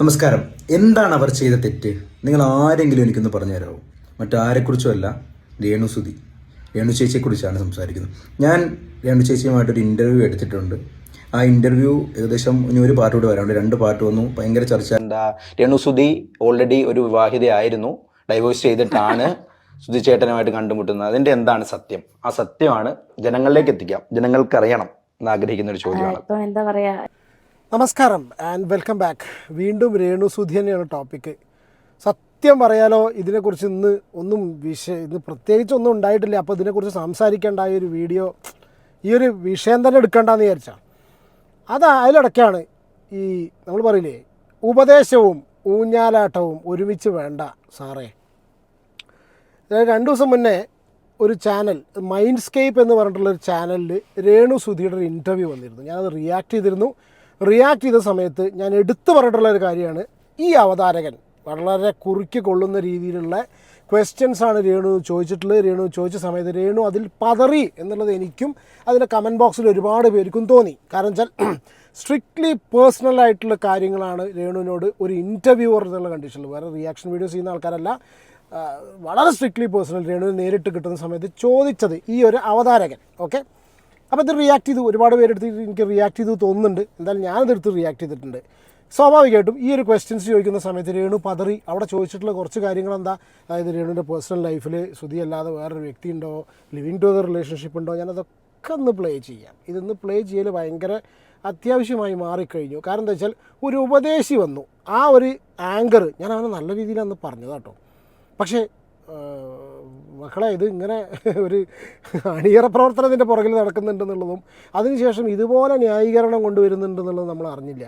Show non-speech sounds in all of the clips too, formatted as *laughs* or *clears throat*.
നമസ്കാരം. എന്താണ് അവർ ചെയ്ത തെറ്റ്? നിങ്ങൾ ആരെങ്കിലും എനിക്കൊന്ന് പറഞ്ഞു തരാമോ മറ്റാരെക്കുറിച്ചുമല്ല രേണുസുതി രേണു ചേച്ചിയെക്കുറിച്ചാണ് സംസാരിക്കുന്നത്. ഞാൻ രേണു ചേച്ചിയുമായിട്ടൊരു ഇന്റർവ്യൂ എടുത്തിട്ടുണ്ട്. ആ ഇന്റർവ്യൂ ഏകദേശം ഇനി ഒരു പാട്ട് കൂടെ വരാനുണ്ട്. രണ്ട് പാട്ട് വന്നു. ഭയങ്കര ചർച്ച. എന്താ രേണുസുതി ഓൾറെഡി ഒരു വിവാഹിതയായിരുന്നു ഡൈവോഴ്സ് ചെയ്തിട്ടാണ് *laughs* സുധി ചേട്ടനുമായിട്ട് കണ്ടുമുട്ടുന്നത്. അതിന്റെ എന്താണ് സത്യം? ആ സത്യമാണ് ജനങ്ങളിലേക്ക് എത്തിക്കാം. ജനങ്ങൾക്ക് അറിയണം എന്ന് ആഗ്രഹിക്കുന്ന ഒരു ചോദ്യമാണ്. ഇപ്പൊ എന്താ പറയാ നമസ്കാരം ആൻഡ് വെൽക്കം ബാക്ക് വീണ്ടും രേണു സുധി തന്നെയാണ് ടോപ്പിക്ക് സത്യം പറയാലോ ഇതിനെക്കുറിച്ച് ഇന്ന് ഒന്നും വിഷയം ഇന്ന് പ്രത്യേകിച്ച് ഒന്നും ഉണ്ടായിട്ടില്ല. അപ്പോൾ ഇതിനെക്കുറിച്ച് സംസാരിക്കേണ്ടായ ഒരു വീഡിയോ ഈ ഒരു വിഷയം തന്നെ എടുക്കേണ്ടെന്ന് വിചാരിച്ചാൽ അത് അതിലിടയ്ക്കാണ് ഈ നമ്മൾ പറയില്ലേ ഉപദേശവും ഊഞ്ഞാലാട്ടവും ഒരുമിച്ച് വേണ്ട സാറേ. രണ്ട് ദിവസം മുന്നേ ഒരു ചാനൽ മൈൻഡ്സ്കേപ്പ് എന്ന് പറഞ്ഞിട്ടുള്ള ഒരു ചാനലിൽ രേണു സുധിയുടെ ഒരു ഇന്റർവ്യൂ വന്നിരുന്നു. ഞാനത് റിയാക്ട് ചെയ്തിരുന്നു. റിയാക്ട് ചെയ്ത സമയത്ത് ഞാൻ എടുത്തു പറഞ്ഞിട്ടുള്ള ഒരു കാര്യമാണ്. ഈ അവതാരകൻ വളരെ കുറുക്കി കൊള്ളുന്ന രീതിയിലുള്ള ക്വസ്റ്റ്യൻസ് ആണ് രേണു ചോദിച്ചിട്ടുള്ളത്. രേണു ചോദിച്ച സമയത്ത് രേണു അതിൽ പതറി എന്നുള്ളത് എനിക്കും അതിന്റെ കമന്റ് ബോക്സിൽ ഒരുപാട് പേർക്കും തോന്നി. കാരണം വെച്ചാൽ സ്ട്രിക്ട്ലി പേഴ്സണൽ ആയിട്ടുള്ള കാര്യങ്ങളാണ് രേണുവിനോട് ഒരു ഇന്റർവ്യൂവർ എന്നുള്ള കണ്ടീഷനിൽ വേറെ റിയാക്ഷൻ വീഡിയോസ് ചെയ്യുന്ന ആൾക്കാരല്ല. വളരെ സ്ട്രിക്ട്ലി പേഴ്സണൽ രേണുവിന് നേരിട്ട് കിട്ടുന്ന സമയത്ത് ചോദിച്ചത് ഈ ഒരു അവതാരകൻ. ഓക്കെ അപ്പോൾ ഇത് റിയാക്ട് ചെയ്തു. ഒരുപാട് പേരെടുത്ത് എനിക്ക് റിയാക്ട് ചെയ്തു തോന്നുന്നുണ്ട്. എന്തായാലും ഞാനതെടുത്ത് റിയാക്ട് ചെയ്തിട്ടുണ്ട്. സ്വാഭാവികമായിട്ടും ഈ ഒരു ക്വസ്റ്റ്യൻസ് ചോദിക്കുന്ന സമയത്ത് രേണു പതറി അവിടെ ചോദിച്ചിട്ടുള്ള കുറച്ച് കാര്യങ്ങൾ എന്താ? അതായത് രേണുവിന്റെ പേഴ്സണൽ ലൈഫിൽ ശ്രുതി അല്ലാതെ വേറൊരു വ്യക്തി ഉണ്ടോ? ലിവിങ് ടു റിലേഷൻഷിപ്പ് ഉണ്ടോ? ഞാനതൊക്കെ ഒന്ന് പ്ലേ ചെയ്യാം. ഇതൊന്ന് പ്ലേ ചെയ്യൽ ഭയങ്കര അത്യാവശ്യമായി മാറിക്കഴിഞ്ഞു. കാരണം എന്താ വെച്ചാൽ ഒരു ഉപദേശി വന്നു. ആ ഒരു ആങ്കർ ഞാൻ അവനെ നല്ല രീതിയിൽ അന്ന് പറഞ്ഞത് കേട്ടോ പക്ഷേ മക്കളെ ഇത് ഇങ്ങനെ *laughs* ഒരു അണിയറ പ്രവർത്തനത്തിന്റെ പുറകിൽ നടക്കുന്നുണ്ടെന്നുള്ളതും അതിനുശേഷം ഇതുപോലെ ന്യായീകരണം കൊണ്ടുവരുന്നുണ്ടെന്നുള്ളത് നമ്മൾ അറിഞ്ഞില്ല.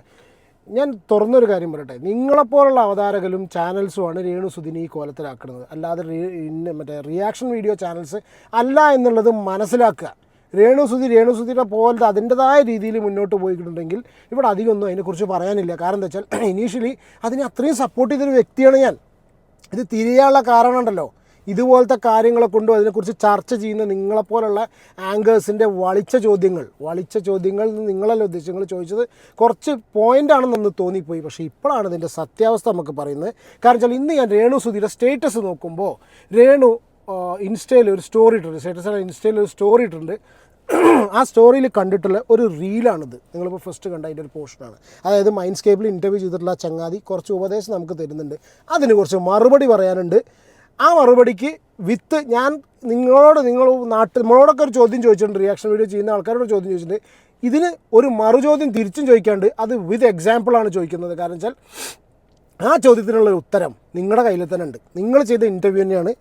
ഞാൻ തുറന്നൊരു കാര്യം പറയട്ടെ. നിങ്ങളെപ്പോലുള്ള അവതാരകരും ചാനൽസുമാണ് രേണു സുദിനി കോലത്തിലാക്കുന്നത്. അല്ലാതെ മറ്റേ റിയാക്ഷൻ വീഡിയോ ചാനൽസ് അല്ല എന്നുള്ളത് മനസ്സിലാക്കുക. രേണുസുതി രേണുസുതിയുടെ പോലത്തെ അതിന്റെതായ രീതിയിൽ മുന്നോട്ട് പോയിട്ടുണ്ടെങ്കിൽ ഇവിടെ അധികമൊന്നും അതിനെക്കുറിച്ച് പറയാനില്ല. കാരണം എന്താ വെച്ചാൽ *clears throat* ഇനീഷ്യലി അതിനെ അത്രയും സപ്പോർട്ട് ചെയ്തൊരു വ്യക്തിയാണ് ഞാൻ. ഇത് തിരിയാനുള്ള കാരണം ഉണ്ടല്ലോ. ഇതുപോലത്തെ കാര്യങ്ങളെ കൊണ്ടും അതിനെക്കുറിച്ച് ചർച്ച ചെയ്യുന്ന നിങ്ങളെപ്പോലുള്ള ആങ്കേഴ്സിന്റെ വളിച്ച ചോദ്യങ്ങൾ വളിച്ച ചോദ്യങ്ങൾ നിങ്ങളല്ല ഉദ്ദേശങ്ങൾ ചോദിച്ചത് കുറച്ച് പോയിന്റാണെന്നൊന്ന് തോന്നിപ്പോയി. പക്ഷേ ഇപ്പോഴാണ് ഇതിന്റെ സത്യാവസ്ഥ നമുക്ക് പറയുന്നത്. കാരണം വെച്ചാൽ ഇന്ന് ഞാൻ രേണു സുധിയുടെ സ്റ്റേറ്റസ് നോക്കുമ്പോൾ രേണു ഇൻസ്റ്റയിൽ ഒരു സ്റ്റോറി ഇട്ടിട്ടുണ്ട്. സ്റ്റേറ്റസ് ഇൻസ്റ്റയിൽ ഒരു സ്റ്റോറി ഇട്ടിട്ടുണ്ട്. ആ സ്റ്റോറിയിൽ കണ്ടിട്ടുള്ള ഒരു റീലാണിത്. നിങ്ങളിപ്പോൾ ഫസ്റ്റ് കണ്ട അതിന്റെ ഒരു പോർഷനാണ് അതായത് മൈൻഡ് സ്കേപ്പിൽ ഇന്റർവ്യൂ ചെയ്തിട്ടുള്ള ചങ്ങാതി കുറച്ച് ഉപദേശം നമുക്ക് തരുന്നുണ്ട്. അതിന് കുറച്ച് മറുപടി പറയാനുണ്ട്. ആ മറുപടിക്ക് വിത്ത് ഞാൻ നിങ്ങളോട് നിങ്ങൾ നാട്ടിൽ നമ്മളോടൊക്കെ ഒരു ചോദ്യം ചോദിച്ചിട്ടുണ്ട് റിയാക്ഷൻ വീഡിയോ ചെയ്യുന്ന ആൾക്കാരോട് ചോദ്യം ചോദിച്ചിട്ടുണ്ട്. ഇതിന് ഒരു മറുചോദ്യം തിരിച്ചും ചോദിക്കാണ്ട് അത് വിത്ത് എക്സാമ്പിളാണ് ചോദിക്കുന്നത്. കാരണം വെച്ചാൽ ആ ചോദ്യത്തിനുള്ള ഉത്തരം നിങ്ങളുടെ കയ്യിൽ തന്നെ ഉണ്ട്. നിങ്ങൾ ചെയ്ത ഇന്റർവ്യൂ തന്നെയാണ്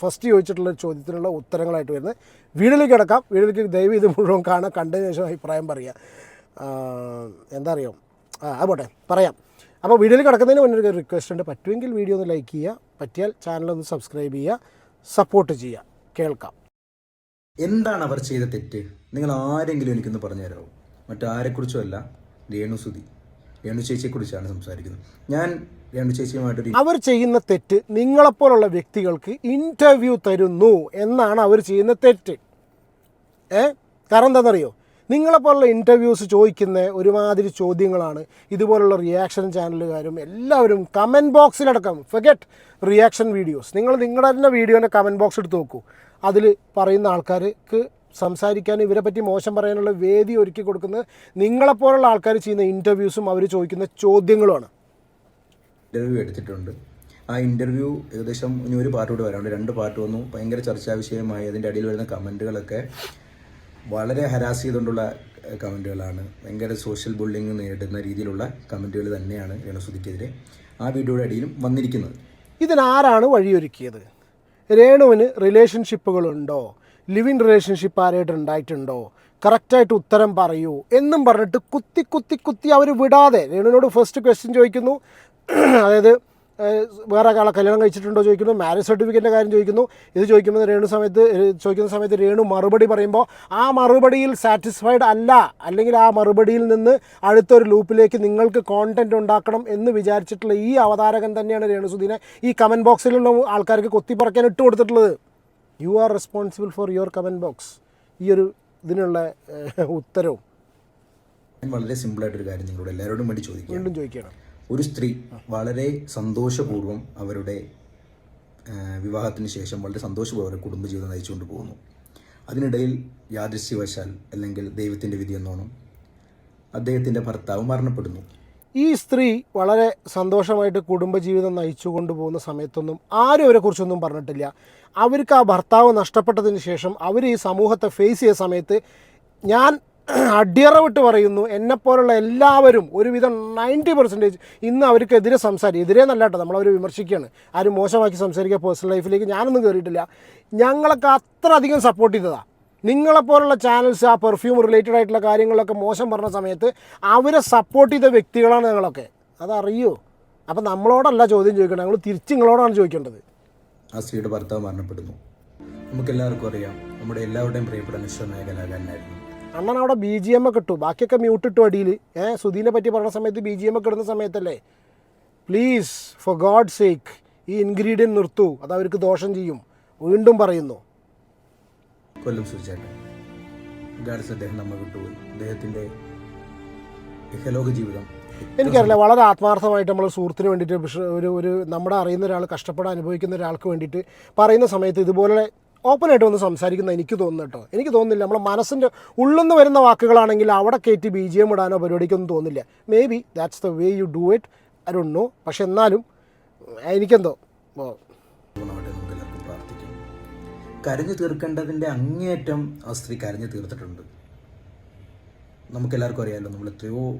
ഫസ്റ്റ് ചോദിച്ചിട്ടുള്ള ചോദ്യത്തിനുള്ള ഉത്തരങ്ങളായിട്ട് വരുന്നത്. വീഡിയോയിലേക്ക് കിടക്കാം. വീഡിയോയിലേക്ക് ദയവ് ഇത് മുഴുവൻ കാണാൻ കണ്ടതിന് ശേഷം അഭിപ്രായം പറയുക ആ, എന്താ അറിയോ? ആ അത് പോട്ടെ. പറയാം. അപ്പോൾ വീഡിയോയിൽ കിടക്കുന്നതിന് മുന്നേ ഒരു റിക്വസ്റ്റ് ഉണ്ട്. പറ്റുമെങ്കിൽ വീഡിയോ ഒന്ന് ലൈക്ക് ചെയ്യുക. പറ്റിയാൽ ചാനൽ ഒന്ന് സബ്സ്ക്രൈബ് ചെയ്യുക സപ്പോർട്ട് ചെയ്യുക. കേൾക്കാം. എന്താണ് അവർ ചെയ്ത തെറ്റ്? നിങ്ങൾ ആരെങ്കിലും എനിക്കൊന്ന് പറഞ്ഞു തരാമോ മറ്റാരെക്കുറിച്ചുമല്ല രേണുസുതി രേണു ചേച്ചിയെക്കുറിച്ചാണ് സംസാരിക്കുന്നത്. ഞാൻ രേണു ചേച്ചിയുമായിട്ടൊരു അവർ ചെയ്യുന്ന തെറ്റ് നിങ്ങളെപ്പോലുള്ള വ്യക്തികൾക്ക് ഇന്റർവ്യൂ തരുന്നു എന്നാണ് അവർ ചെയ്യുന്ന തെറ്റ്. ഏ? കാരണം എന്താണെന്നറിയോ? നിങ്ങളെപ്പോലുള്ള ഇന്റർവ്യൂസ് ചോദിക്കുന്ന ഒരുമാതിരി ചോദ്യങ്ങളാണ്. ഇതുപോലുള്ള റിയാക്ഷൻ ചാനലുകാരും എല്ലാവരും കമന്റ് ബോക്സിലടക്കം ഫെഗറ്റ് റിയാക്ഷൻ വീഡിയോസ് നിങ്ങൾ നിങ്ങളുടെ തന്നെ വീഡിയോന്റെ കമന്റ് ബോക്സ് എടുത്ത് നോക്കൂ. അതിൽ പറയുന്ന ആൾക്കാർക്ക് സംസാരിക്കാൻ ഇവരെ പറ്റി മോശം പറയാനുള്ള വേദി ഒരുക്കി കൊടുക്കുന്നത് നിങ്ങളെപ്പോലുള്ള ആൾക്കാർ ചെയ്യുന്ന ഇന്റർവ്യൂസും അവർ ചോദിക്കുന്ന ചോദ്യങ്ങളുമാണ്. ഇന്റർവ്യൂ എടുത്തിട്ടുണ്ട്. ആ ഇന്റർവ്യൂ ഏകദേശം ഇനി ഒരു പാർട്ട് കൂടി വരാനുണ്ട്. രണ്ട് പാർട്ട് വന്നു. ഭയങ്കര ചർച്ചാ വിഷയമായി അതിന്റെ അടിയിൽ വരുന്ന കമന്റുകളൊക്കെ വളരെ ഹരാസ് ചെയ്തുകൊണ്ടുള്ള കമന്റുകളാണ് ഭയങ്കര സോഷ്യൽ ബുള്ളിങ് നേരിടുന്ന രീതിയിലുള്ള കമന്റുകൾ തന്നെയാണ് രേണുസുതിക്കെതിരെ ആ വീഡിയോയുടെ അടിയിലും വന്നിരിക്കുന്നത്. ഇതിനാരാണ് വഴിയൊരുക്കിയത്? രേണുവിന് റിലേഷൻഷിപ്പുകളുണ്ടോ ലിവിങ് റിലേഷൻഷിപ്പ് ആരായിട്ട് ഉണ്ടായിട്ടുണ്ടോ? കറക്റ്റായിട്ട് ഉത്തരം പറയൂ എന്നും പറഞ്ഞിട്ട് കുത്തി കുത്തി കുത്തി അവർ വിടാതെ രേണുവിനോട് ഫസ്റ്റ് ക്വസ്റ്റ്യൻ ചോദിക്കുന്നു. *clears throat* അതായത് വേറെ ആളെ കല്യാണം കഴിച്ചിട്ടുണ്ടോ ചോദിക്കുന്നു. മാരേജ് സർട്ടിഫിക്കറ്റിന്റെ കാര്യം ചോദിക്കുന്നു. ഇത് ചോദിക്കുമ്പോൾ രേണു സമയത്ത് ചോദിക്കുന്ന സമയത്ത് രേണു മറുപടി പറയുമ്പോൾ ആ മറുപടിയിൽ സാറ്റിസ്ഫൈഡ് അല്ല. അല്ലെങ്കിൽ ആ മറുപടിയിൽ നിന്ന് അടുത്തൊരു ലൂപ്പിലേക്ക് നിങ്ങൾക്ക് കോണ്ടന്റ് ഉണ്ടാക്കണം എന്ന് വിചാരിച്ചിട്ടുള്ള ഈ അവതാരകൻ തന്നെയാണ് രേണുസുദീനെ ഈ കമന്റ് ബോക്സിലുള്ള ആൾക്കാർക്ക് കൊത്തിപ്പറക്കാൻ ഇട്ട് കൊടുത്തിട്ടുള്ളത്. You are responsible for your comment box ഈ ഒരു ഇതിനുള്ള ഉത്തരവും. വളരെ സിമ്പിളായിട്ടൊരു കാര്യം നിങ്ങളോട് എല്ലാവരോടും വേണ്ടി ചോദിക്കും വീണ്ടും ചോദിക്കണം ഒരു സ്ത്രീ വളരെ സന്തോഷപൂർവം അവരുടെ വിവാഹത്തിന് ശേഷം വളരെ സന്തോഷപൂർവം അവരുടെ കുടുംബജീവിതം നയിച്ചുകൊണ്ട് പോകുന്നു. അതിനിടയിൽ യാദൃശ്യവശാൽ അല്ലെങ്കിൽ ദൈവത്തിന്റെ വിധി എന്നോണം അദ്ദേഹത്തിന്റെ ഭർത്താവ് മരണപ്പെടുന്നു. ഈ സ്ത്രീ വളരെ സന്തോഷമായിട്ട് കുടുംബജീവിതം നയിച്ചു കൊണ്ടുപോകുന്ന സമയത്തൊന്നും ആരും അവരെ കുറിച്ചൊന്നും പറഞ്ഞിട്ടില്ല. അവർക്ക് ആ ഭർത്താവ് നഷ്ടപ്പെട്ടതിന് ശേഷം അവർ ഈ സമൂഹത്തെ ഫേസ് ചെയ്ത സമയത്ത് ഞാൻ അടിയറവിട്ട് പറയുന്നു. എന്നെപ്പോലുള്ള എല്ലാവരും ഒരുവിധം നയന്റി പെർസെന്റേജ് ഇന്ന് അവർക്കെതിരെ സംസാരിക്കും. എതിരെ നല്ല കേട്ടോ നമ്മളവർ വിമർശിക്കുകയാണ് ആരും മോശമാക്കി സംസാരിക്കുക പേഴ്സണൽ ലൈഫിലേക്ക് ഞാനൊന്നും കയറിയിട്ടില്ല ഞങ്ങളൊക്കെ അത്ര അധികം സപ്പോർട്ട് ചെയ്തതാണ് നിങ്ങളെപ്പോലുള്ള ചാനൽസ് ആ പെർഫ്യൂം റിലേറ്റഡ് ആയിട്ടുള്ള കാര്യങ്ങളൊക്കെ മോശം പറഞ്ഞ സമയത്ത് അവരെ സപ്പോർട്ട് ചെയ്ത വ്യക്തികളാണ് ഞങ്ങളൊക്കെ. അതറിയോ? അപ്പം നമ്മളോടല്ല ചോദ്യം ചോദിക്കേണ്ടത് ഞങ്ങൾ തിരിച്ച് നിങ്ങളോടാണ് ചോദിക്കേണ്ടത്. ആ സ്ത്രീയുടെ ഭർത്താവ് മരണപ്പെടുന്നു. നമുക്കെല്ലാവർക്കും അറിയാം നമ്മുടെ എല്ലാവരുടെയും പ്രിയപ്പെട്ട നിശ്ചയമായ കലാകാരനായിരുന്നു അണ്ണൻ അവിടെ ബി ജി എം ഒക്കെ ഇട്ടു. ബാക്കിയൊക്കെ മ്യൂട്ട് ഇട്ടു അടിയിൽ ഏഹ് സുധീനെ പറ്റി പറഞ്ഞ സമയത്ത് ബി ജി എം ഒക്കെ ഇടുന്ന സമയത്തല്ലേ? പ്ലീസ് ഫോർ ഗോഡ് സേക്ക് ഈ ഇൻഗ്രീഡിയൻ നിർത്തൂ. അത് അവർക്ക് ദോഷം ചെയ്യും. വീണ്ടും പറയുന്നു. കൊല്ലം സുചേട്ടൻ ഗാഡ്സ് അദ്ദേഹം നമ്മെ വിട്ടുപോയി. അദ്ദേഹത്തിന്റെ ഇഹലോക ജീവിതം എനിക്കറിയില്ല വളരെ ആത്മാർത്ഥമായിട്ട് നമ്മൾ സുഹൃത്തിന് വേണ്ടിയിട്ട് ഒരു ഒരു നമ്മുടെ അറിയുന്ന ഒരാൾ കഷ്ടപ്പെടാൻ അനുഭവിക്കുന്ന ഒരാൾക്ക് വേണ്ടിയിട്ട് പറയുന്ന സമയത്ത് ഇതുപോലെ ഓപ്പണായിട്ട് വന്ന് സംസാരിക്കുന്ന എനിക്ക് തോന്നുന്നു കേട്ടോ. എനിക്ക് തോന്നുന്നില്ല. നമ്മളെ മനസ്സിന്റെ ഉള്ളിൽ നിന്ന് വരുന്ന വാക്കുകളാണെങ്കിൽ അവിടെ കയറ്റി ബി ജി എം ഇടാനോ പരിപാടിക്കൊന്നും തോന്നില്ല maybe that's the way you do it I don't know പക്ഷെ എന്നാലും എനിക്കെന്തോ കരഞ്ഞു തീർക്കേണ്ടതിന്റെ അങ്ങേയറ്റം ആ സ്ത്രീ കരഞ്ഞു തീർത്തിട്ടുണ്ട്. നമുക്കെല്ലാവർക്കും അറിയാമല്ലോ നമ്മൾ എത്രയോ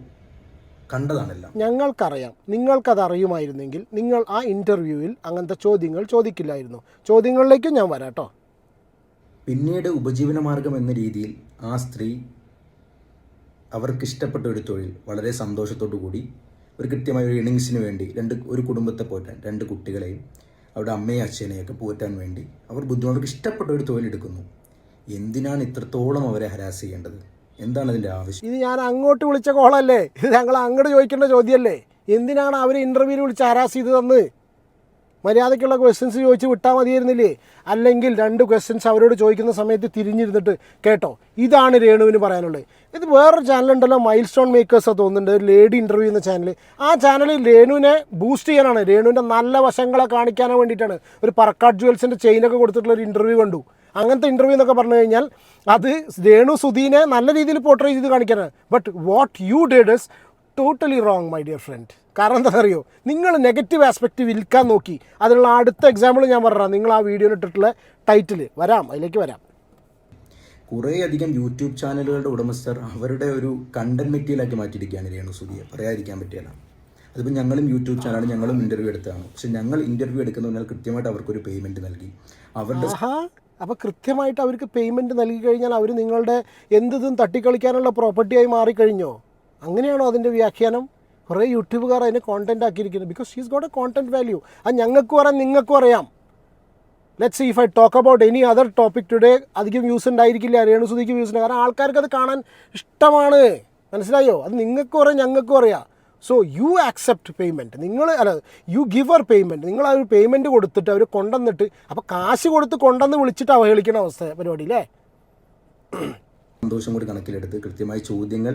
കണ്ടതാണല്ലോ. ഞങ്ങൾക്കറിയാം. നിങ്ങൾക്കത് അറിയുമായിരുന്നെങ്കിൽ നിങ്ങൾ ആ ഇന്റർവ്യൂവിൽ അങ്ങനത്തെ ചോദ്യങ്ങൾ ചോദിക്കില്ലായിരുന്നു. ചോദ്യങ്ങളിലേക്കും ഞാൻ വരാം കേട്ടോ. പിന്നീട് ഉപജീവനമാർഗം എന്ന രീതിയിൽ ആ സ്ത്രീ അവർക്കിഷ്ടപ്പെട്ട ഒരു തൊഴിൽ വളരെ സന്തോഷത്തോടു കൂടി ഒരു കൃത്യമായ ഒരു ഇണിങ്സിന് വേണ്ടി രണ്ട് ഒരു കുടുംബത്തെ പോറ്റാൻ രണ്ട് കുട്ടികളെയും അവരുടെ അമ്മയും അച്ഛനെയൊക്കെ പോറ്റാൻ വേണ്ടി അവർ ബുദ്ധിമുട്ട് അവർക്ക് ഇഷ്ടപ്പെട്ട ഒരു തൊഴിലെടുക്കുന്നു എന്തിനാണ് ഇത്രത്തോളം അവരെ ഹരാസ് ചെയ്യേണ്ടത്? എന്താണ് അതിന്റെ ആവശ്യം? ഇത് ഞാൻ അങ്ങോട്ട് വിളിച്ച കോളല്ലേ? ഇത് ഞങ്ങൾ അങ്ങോട്ട് ചോദിക്കേണ്ട ചോദ്യമല്ലേ? എന്തിനാണ് അവർ ഇന്റർവ്യൂവിൽ വിളിച്ച് ഹരാസ് ചെയ്തതെന്ന്? മര്യാദയ്ക്കുള്ള ക്വസ്റ്റ്യൻസ് ചോദിച്ച് വിട്ടാൽ മതിയായിരുന്നില്ലേ? അല്ലെങ്കിൽ രണ്ട് ക്വസ്റ്റ്യൻസ് അവരോട് ചോദിക്കുന്ന സമയത്ത് തിരിഞ്ഞിരുന്നിട്ട് കേട്ടോ. ഇതാണ് രേണുവിന് പറയാനുള്ളത്. ഇത് വേറൊരു ചാനലുണ്ടല്ലോ മൈൽ സ്റ്റോൺ മേക്കേഴ്സ് തോന്നുന്നുണ്ട്. ഒരു ലേഡി ഇന്റർവ്യൂ എന്ന ചാനൽ ആ ചാനലിൽ രേണുവിനെ ബൂസ്റ്റ് ചെയ്യാനാണ്. രേണുവിന്റെ നല്ല വശങ്ങളെ കാണിക്കാൻ വേണ്ടിയിട്ടാണ്. ഒരു പറക്കാട് ജുവൽസിന്റെ ചെയിനൊക്കെ കൊടുത്തിട്ടുള്ള ഒരു ഇന്റർവ്യൂ കണ്ടു. അങ്ങനത്തെ ഇന്റർവ്യൂ എന്നൊക്കെ പറഞ്ഞു കഴിഞ്ഞാൽ അത് രേണു സുധീനെ നല്ല രീതിയിൽ പോർട്രേ ചെയ്ത് കാണിക്കാനാണ്. But what you ഡേഡേഴ്സ് totally wrong my dear friend കാരണം എന്താ അറിയോ നിങ്ങൾ നെഗറ്റീവ് ആസ്പെക്റ്റ് വിൽക്കാൻ നോക്കി. അതിനുള്ള അടുത്ത എക്സാമ്പിൾ ഞാൻ പറഞ്ഞാൽ നിങ്ങൾ ആ വീഡിയോയിൽ ഇട്ടിട്ടുള്ള ടൈറ്റിൽ വരാം. അതിലേക്ക് വരാം. കുറേയധികം യൂട്യൂബ് ചാനലുകളുടെ ഉടമസ്ഥർ അവരുടെ ഒരു കണ്ടന്റ് മെറ്റീരിയലാക്കി മാറ്റിയിരിക്കുകയാണ് രേണു സുധിയെ. പറയാതിരിക്കാൻ പറ്റിയല്ല. അതിപ്പോൾ ഞങ്ങളും യൂട്യൂബ് ചാനലാണ് ഞങ്ങളും ഇന്റർവ്യൂ എടുത്തതാണ്. പക്ഷെ ഞങ്ങൾ ഇന്റർവ്യൂ എടുക്കുന്നതിനാൽ കൃത്യമായിട്ട് അവർക്കൊരു പേയ്മെന്റ് നൽകി. അവരുടെ അപ്പൊ അപ്പോൾ കൃത്യമായിട്ട് അവർക്ക് പേയ്മെന്റ് നൽകി കഴിഞ്ഞാൽ അവർ നിങ്ങളുടെ എന്തും തട്ടിക്കളിക്കാനുള്ള പ്രോപ്പർട്ടിയായി മാറിക്കഴിഞ്ഞോ? അങ്ങനെയാണോ അതിന്റെ വ്യാഖ്യാനം? കുറേ യൂട്യൂബുകാർ അതിനെ content ആക്കിയിരിക്കുന്നത് because she's got a content value അത് ഞങ്ങൾക്കും അറിയാം നിങ്ങൾക്കും അറിയാം. Let's if I talk about any other topic today അധികം വ്യൂസ് ഉണ്ടായിരിക്കില്ല. രേണുസുതിക്ക് വ്യൂസ് ഉണ്ട് കാരണം ആൾക്കാർക്ക് അത് കാണാൻ ഇഷ്ടമാണ്. മനസ്സിലായോ? അത് നിങ്ങൾക്കും അറിയാം ഞങ്ങൾക്കും അറിയാം. സോ യു ആക്സെപ്റ്റ് പേയ്മെന്റ് നിങ്ങൾ അല്ല യു ഗിവ് അവർ പേയ്മെന്റ് നിങ്ങൾ ആ ഒരു പേയ്മെന്റ് കൊടുത്തിട്ട് അവർ കൊണ്ടുവന്നിട്ട് അപ്പോൾ കാശ് കൊടുത്ത് കൊണ്ടുവന്ന് വിളിച്ചിട്ട് അവഹേളിക്കുന്ന അവസ്ഥ പരിപാടി അല്ലേ? സന്തോഷം കൂടി കണക്കിലെടുത്ത് കൃത്യമായി ചോദ്യങ്ങൾ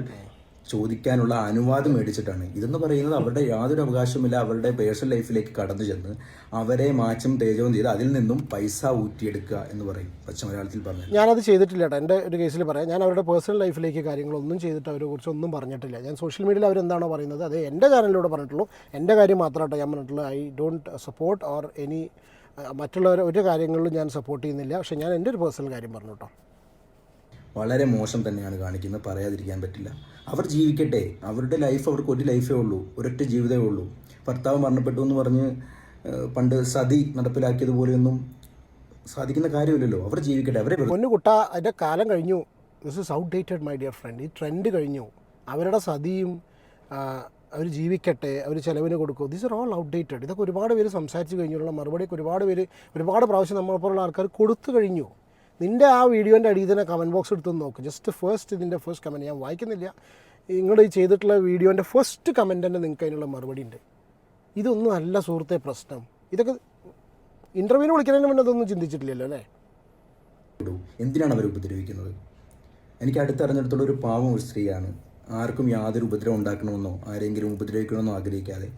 ചോദിക്കാനുള്ള അനുവാദം മേടിച്ചിട്ടാണ്. ഇതെന്ന് പറയുന്നത് അവരുടെ യാതൊരു അവകാശമില്ല അവരുടെ പേഴ്സണൽ ലൈഫിലേക്ക് കടന്നു ചെന്ന് അവരെ മാച്ചും തേജവും ചെയ്ത് അതിൽ നിന്നും പൈസ ഊറ്റിയെടുക്കുക എന്ന് പറയും. പച്ച മലയാളത്തിൽ പറഞ്ഞു ഞാനത് ചെയ്തിട്ടില്ല കേട്ടോ. എന്റെ ഒരു കേസിൽ പറയാം. ഞാൻ അവരുടെ പേഴ്സണൽ ലൈഫിലേക്ക് കാര്യങ്ങളൊന്നും ചെയ്തിട്ട് അവരെ കുറിച്ച് ഒന്നും പറഞ്ഞിട്ടില്ല. ഞാൻ സോഷ്യൽ മീഡിയയിൽ അവരെന്താണോ പറയുന്നത് അത് എന്റെ ചാനലിലൂടെ പറഞ്ഞിട്ടുള്ളൂ. എന്റെ കാര്യം മാത്രമായിട്ട് ഞാൻ പറഞ്ഞിട്ടുള്ളൂ I don't support or any മറ്റുള്ളവർ ഒരു കാര്യങ്ങളിലും ഞാൻ സപ്പോർട്ട് ചെയ്യുന്നില്ല. പക്ഷേ ഞാൻ എന്റെ ഒരു പേഴ്സണൽ കാര്യം പറഞ്ഞു കേട്ടോ. വളരെ മോശം തന്നെയാണ് കാണിക്കുന്നത്. പറയാതിരിക്കാൻ പറ്റില്ല. അവർ ജീവിക്കട്ടെ. അവരുടെ ലൈഫ് അവർക്ക് ഒരു ലൈഫേ ഉള്ളൂ. ഒരൊറ്റ ജീവിതമേ ഉള്ളൂ. ഭർത്താവ് മരണപ്പെട്ടു എന്ന് പറഞ്ഞ് പണ്ട് സതി നടപ്പിലാക്കിയതുപോലെയൊന്നും സാധിക്കുന്ന കാര്യമില്ലല്ലോ. അവർ ജീവിക്കട്ടെ. അവരെ പൊന്നു കുട്ട അതിന്റെ കാലം കഴിഞ്ഞു. This is outdated my dear friend ഈ ട്രെൻഡ് കഴിഞ്ഞു. അവരുടെ സതിയും അവർ ജീവിക്കട്ടെ. അവർ ചിലവിന് കൊടുക്കും. This are all outdated ഇതൊക്കെ ഒരുപാട് പേര് സംസാരിച്ച് കഴിഞ്ഞുള്ള മറുപടിയൊക്കെ ഒരുപാട് പേര് ഒരുപാട് പ്രാവശ്യം നമ്മളെപ്പോലുള്ള ആൾക്കാർ കൊടുത്തു കഴിഞ്ഞു. നിന്റെ ആ വീഡിയോന്റെ അടിയിൽ തന്നെ കമന്റ് ബോക്സ് എടുത്ത് നോക്ക്. ജസ്റ്റ് ഫസ്റ്റ് ഇതിന്റെ ഫസ്റ്റ് കമന്റ് ഞാൻ വായിക്കുന്നില്ല. നിങ്ങൾ ഈ ചെയ്തിട്ടുള്ള വീഡിയോന്റെ ഫസ്റ്റ് കമന്റ് തന്നെ നിങ്ങൾക്ക് അതിനുള്ള മറുപടി ഉണ്ട്. ഇതൊന്നും അല്ല സുഹൃത്തെ പ്രശ്നം. ഇതൊക്കെ ഇന്റർവ്യൂവിന് വിളിക്കുന്നതിന് മുന്നേ ഇതൊന്നും ചിന്തിച്ചിട്ടില്ലല്ലോ അല്ലേ? എന്തിനാണ് അവർ ഉപദ്രവിക്കുന്നത്? എനിക്ക് അടുത്തറിഞ്ഞിടത്തോളം ഒരു പാവം ഒരു സ്ത്രീയാണ്. ആർക്കും യാതൊരു ഉപദ്രവം ഉണ്ടാക്കണമെന്നോ ആരെങ്കിലും ഉപദ്രവിക്കണമെന്നോ ആഗ്രഹിക്കാതെ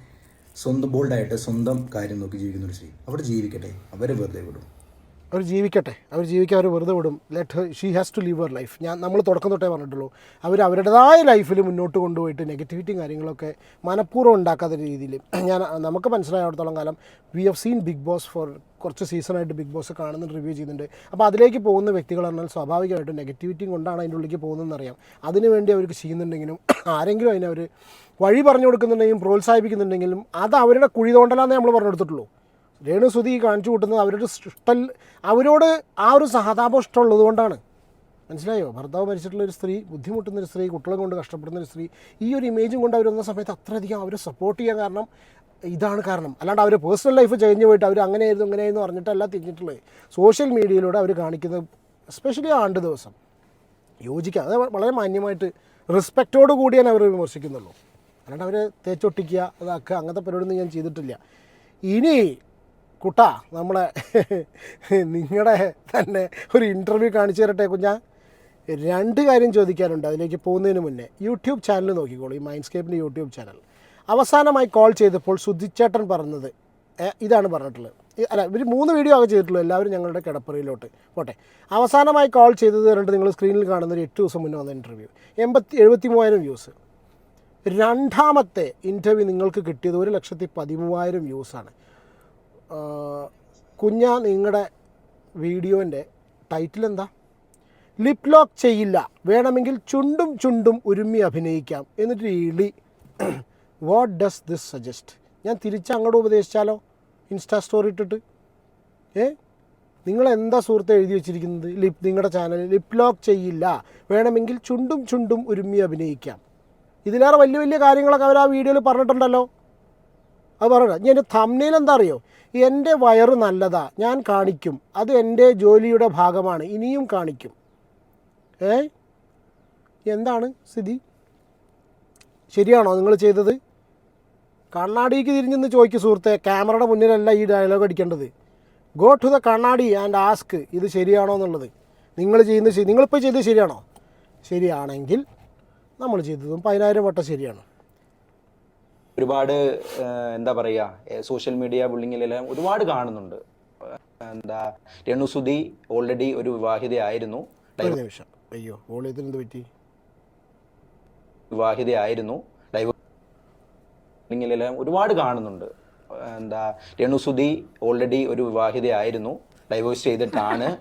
സ്വന്തം ബോൾഡായിട്ട് സ്വന്തം കാര്യം നോക്കി ജീവിക്കുന്ന ഒരു സ്ത്രീ. അവർ ജീവിക്കട്ടെ. അവരെ വെറുതെ വിടും. അവർ ജീവിക്കട്ടെ. അവർ ജീവിക്കാൻ അവർ വെറുതെ വിടും. Let she has to leave our life ഞാൻ നമ്മൾ തുടക്കം തൊട്ടേ പറഞ്ഞിട്ടുള്ളൂ. അവർ അവരുടേതായ ലൈഫിൽ മുന്നോട്ട് കൊണ്ടുപോയിട്ട് നെഗറ്റിവിറ്റിയും കാര്യങ്ങളൊക്കെ മനഃപൂർവം ഉണ്ടാക്കാത്ത രീതിയിൽ. *clears throat* ഞാൻ നമുക്ക് മനസ്സിലായിടത്തോളം കാലം we have seen Bigg Boss four കുറച്ച് സീസണായിട്ട് ബിഗ് ബോസ് കാണുന്നുണ്ട് റിവ്യൂ ചെയ്യുന്നുണ്ട്. അപ്പോൾ അതിലേക്ക് പോകുന്ന വ്യക്തികൾ പറഞ്ഞാൽ സ്വാഭാവികമായിട്ടും നെഗറ്റിവിറ്റിയും കൊണ്ടാണ് അതിന്റെ ഉള്ളിലേക്ക് പോകുന്നതെന്ന് അറിയാം. അതിനുവേണ്ടി അവർക്ക് ചെയ്യുന്നുണ്ടെങ്കിലും *clears throat* ആരെങ്കിലും അതിനെ അവർ വഴി പറഞ്ഞു കൊടുക്കുന്നുണ്ടെങ്കിലും പ്രോത്സാഹിപ്പിക്കുന്നുണ്ടെങ്കിലും അത് അവരുടെ കുഴി തോണ്ടലാന്നേ നമ്മൾ പറഞ്ഞു കൊടുത്തിട്ടുള്ളൂ. രേണു സുധി കാണിച്ചു കൂട്ടുന്നത് അവരുടെ ഇഷ്ടം അവരോട് ആ ഒരു സഹതാപം ഇഷ്ടമുള്ളത് കൊണ്ടാണ്. മനസ്സിലായോ? ഭർത്താവ് മരിച്ചിട്ടുള്ള ഒരു സ്ത്രീ ബുദ്ധിമുട്ടുന്ന ഒരു സ്ത്രീ കുട്ടികളെ കൊണ്ട് കഷ്ടപ്പെടുന്ന ഒരു സ്ത്രീ ഈ ഒരു ഇമേജും കൊണ്ട് അവർ വന്ന സമയത്ത് അത്രയധികം അവരെ സപ്പോർട്ട് ചെയ്യാൻ കാരണം ഇതാണ് കാരണം. അല്ലാണ്ട് അവർ പേഴ്സണൽ ലൈഫ് ചേഞ്ച് പോയിട്ട് അവർ അങ്ങനെയായിരുന്നു ഇങ്ങനെയായിരുന്നു പറഞ്ഞിട്ടല്ല തിരിഞ്ഞിട്ടുള്ളത്. സോഷ്യൽ മീഡിയയിലൂടെ അവർ കാണിക്കുന്നത് എസ്പെഷ്യലി ആണ്ട് ദിവസം. യോജിക്കുക അത് വളരെ മാന്യമായിട്ട് റെസ്പെക്റ്റോട് കൂടിയാണ് അവർ വിമർശിക്കുന്നുള്ളൂ. അല്ലാണ്ട് അവരെ തേച്ചൊട്ടിക്കുക അതാക്കുക അങ്ങനത്തെ പരിപാടിയൊന്നും ഞാൻ ചെയ്തിട്ടില്ല. ഇനി കുട്ടാ നമ്മളെ നിങ്ങളുടെ തന്നെ ഒരു ഇന്റർവ്യൂ കാണിച്ചു തരട്ടെ കുഞ്ഞാ. രണ്ട് കാര്യം ചോദിക്കാനുണ്ട് അതിലേക്ക് പോകുന്നതിന് മുന്നേ. യൂട്യൂബ് ചാനൽ നോക്കിക്കോളൂ ഈ മൈൻഡ്സ്കേപ്പിന്റെ യൂട്യൂബ് ചാനൽ അവസാനമായി കോൾ ചെയ്തപ്പോൾ സുധിച്ചേട്ടൻ പറഞ്ഞത് ഇതാണ് പറഞ്ഞിട്ടുള്ളത്. അല്ല ഇവർ മൂന്ന് വീഡിയോ ആകെ ചെയ്തിട്ടുള്ളൂ എല്ലാവരും ഞങ്ങളുടെ കിടപ്പറയിലോട്ട്. പോട്ടെ. അവസാനമായി കോൾ ചെയ്തത് പറഞ്ഞിട്ട് നിങ്ങൾ സ്ക്രീനിൽ കാണുന്ന ഒരു എട്ട് ദിവസം മുന്നേ വന്ന ഇന്റർവ്യൂ എൺപത്തി എഴുപത്തി മൂവായിരം വ്യൂസ് രണ്ടാമത്തെ ഇന്റർവ്യൂ നിങ്ങൾക്ക് കിട്ടിയത് ഒരു ലക്ഷത്തി പതിമൂവായിരം വ്യൂസാണ് കുഞ്ഞ നിങ്ങളുടെ വീഡിയോന്റെ ടൈറ്റിൽ എന്താ? ലിപ് ലോക്ക് ചെയ്യില്ല. വേണമെങ്കിൽ ചുണ്ടും ചുണ്ടും ഉരുമി അഭിനയിക്കാം. എന്നിട്ട് ഇളി വാട്ട് ഡസ് ദിസ് സജസ്റ്റ് ഞാൻ തിരിച്ച് അങ്ങോട്ട് ഉപദേശിച്ചാലോ? ഇൻസ്റ്റാ സ്റ്റോറി ഇട്ടിട്ട്? ഏ? നിങ്ങൾ എന്താ സുഹൃത്ത് എഴുതി വെച്ചിരിക്കുന്നത്? ലിപ് നിങ്ങളുടെ ചാനൽ ലിപ് ലോക്ക് ചെയ്യില്ല. വേണമെങ്കിൽ ചുണ്ടും ചുണ്ടും ഉരുമി അഭിനയിക്കാം. ഇതിലേറെ വലിയ വലിയ കാര്യങ്ങളൊക്കെ അവർ ആ വീഡിയോയിൽ പറഞ്ഞിട്ടുണ്ടല്ലോ. അത് പറയണം. ഞാൻ തമ്മിൽ എന്താ അറിയോ? എന്റെ വയറ് നല്ലതാ. ഞാൻ കാണിക്കും. അത് എന്റെ ജോലിയുടെ ഭാഗമാണ്. ഇനിയും കാണിക്കും. ഏ? എന്താണ് സ്ഥിതി? ശരിയാണോ നിങ്ങൾ ചെയ്തത്? കണ്ണാടിക്ക് തിരിഞ്ഞെന്ന് ചോദിക്കും സുഹൃത്തെ. ക്യാമറയുടെ മുന്നിലല്ല ഈ ഡയലോഗ് അടിക്കേണ്ടത്. ഗോ ടു ദ കണ്ണാടി ആൻഡ് ആസ്ക് ഇത് ശരിയാണോ എന്നുള്ളത്. നിങ്ങൾ ചെയ്യുന്നത് നിങ്ങളിപ്പോൾ ചെയ്തത് ശരിയാണോ? ശരിയാണെങ്കിൽ നമ്മൾ ചെയ്തതും പതിനായിരം വട്ടം ശരിയാണ്. ഒരുപാട് എന്താ പറയുക സോഷ്യൽ മീഡിയ ബുള്ളിങ്ങിലെല്ലാം ഒരുപാട് കാണുന്നുണ്ട്. എന്താ രേണുസുതി ഓൾറെഡി ഒരു വിവാഹിതയായിരുന്നു. നിമിഷം. അയ്യോ എന്ത് പറ്റി? വിവാഹിതയായിരുന്നു. ഡൈവേഴ്സ് ഒരുപാട് കാണുന്നുണ്ട്. എന്താ രേണുസുതി ഓൾറെഡി ഒരു വിവാഹിതയായിരുന്നു. ഡൈവേഴ്സ് ചെയ്തിട്ടാണ്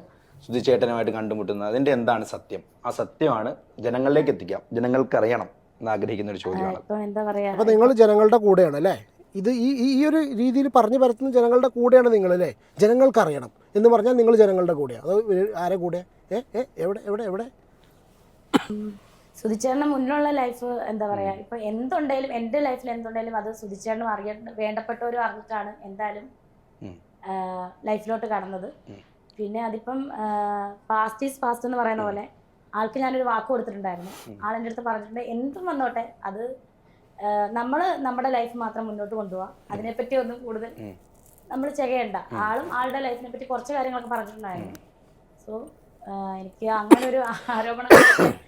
സുധി ചേട്ടനുമായിട്ട് കണ്ടുമുട്ടുന്നത്. അതിന്റെ എന്താണ് സത്യം? ആ സത്യമാണ് ജനങ്ങളിലേക്ക് എത്തിക്കാം. ജനങ്ങൾക്ക് അറിയണം എന്ന് ആഗ്രഹിക്കുന്ന ഒരു ചോദ്യമാണ് അപ്പൊ എന്താ പറയാ? അപ്പോൾ നിങ്ങൾ ജനങ്ങളുടെ കൂടെയാണ് അല്ലേ? ഇത് ഈ ഈ ഒരു രീതിയിൽ പറഞ്ഞു പരത്തുന്ന ജനങ്ങളുടെ കൂടെയാണ് നിങ്ങൾ അല്ലേ? ജനങ്ങൾക്ക് അറിയണം എന്ന് പറഞ്ഞാൽ നിങ്ങൾ ജനങ്ങളുടെ കൂടെയാണ് അത് ആരെ കൂടെ? ഏ ഏ എവിടെ എവിടെ എവിടെ? സുധിച്ചേട്ടന് മുന്നിലുള്ള ലൈഫ് എന്താ പറയാ? ഇപ്പൊ എന്തുണ്ടെങ്കിലും എന്റെ ലൈഫിൽ എന്തുണ്ടെങ്കിലും അത് സുധിച്ചേട്ടനും അറിയ വേണ്ടപ്പെട്ടവരും അറിഞ്ഞിട്ടാണ് എന്തായാലും ലൈഫിലോട്ട് കടന്നത്. പിന്നെ അതിപ്പം പാസ്റ്റ് ഈസ് പാസ്റ്റ് എന്ന് പറയുന്ന പോലെ ആൾക്ക് ഞാനൊരു വാക്ക് കൊടുത്തിട്ടുണ്ടായിരുന്നു. ആൾ എന്റെ അടുത്ത് പറഞ്ഞിട്ടുണ്ട് എന്തും വന്നോട്ടെ അത് നമ്മൾ നമ്മുടെ ലൈഫ് മാത്രം മുന്നോട്ട് കൊണ്ടുപോവാം. അതിനെപ്പറ്റി ഒന്നും കൂടുതൽ നമ്മൾ ചെയ്യേണ്ട. ആളും ആളുടെ ലൈഫിനെ പറ്റി കുറച്ച് കാര്യങ്ങളൊക്കെ പറഞ്ഞിട്ടുണ്ടായിരുന്നു. സോ എനിക്ക് അങ്ങനെ ഒരു ആരോപണം *coughs*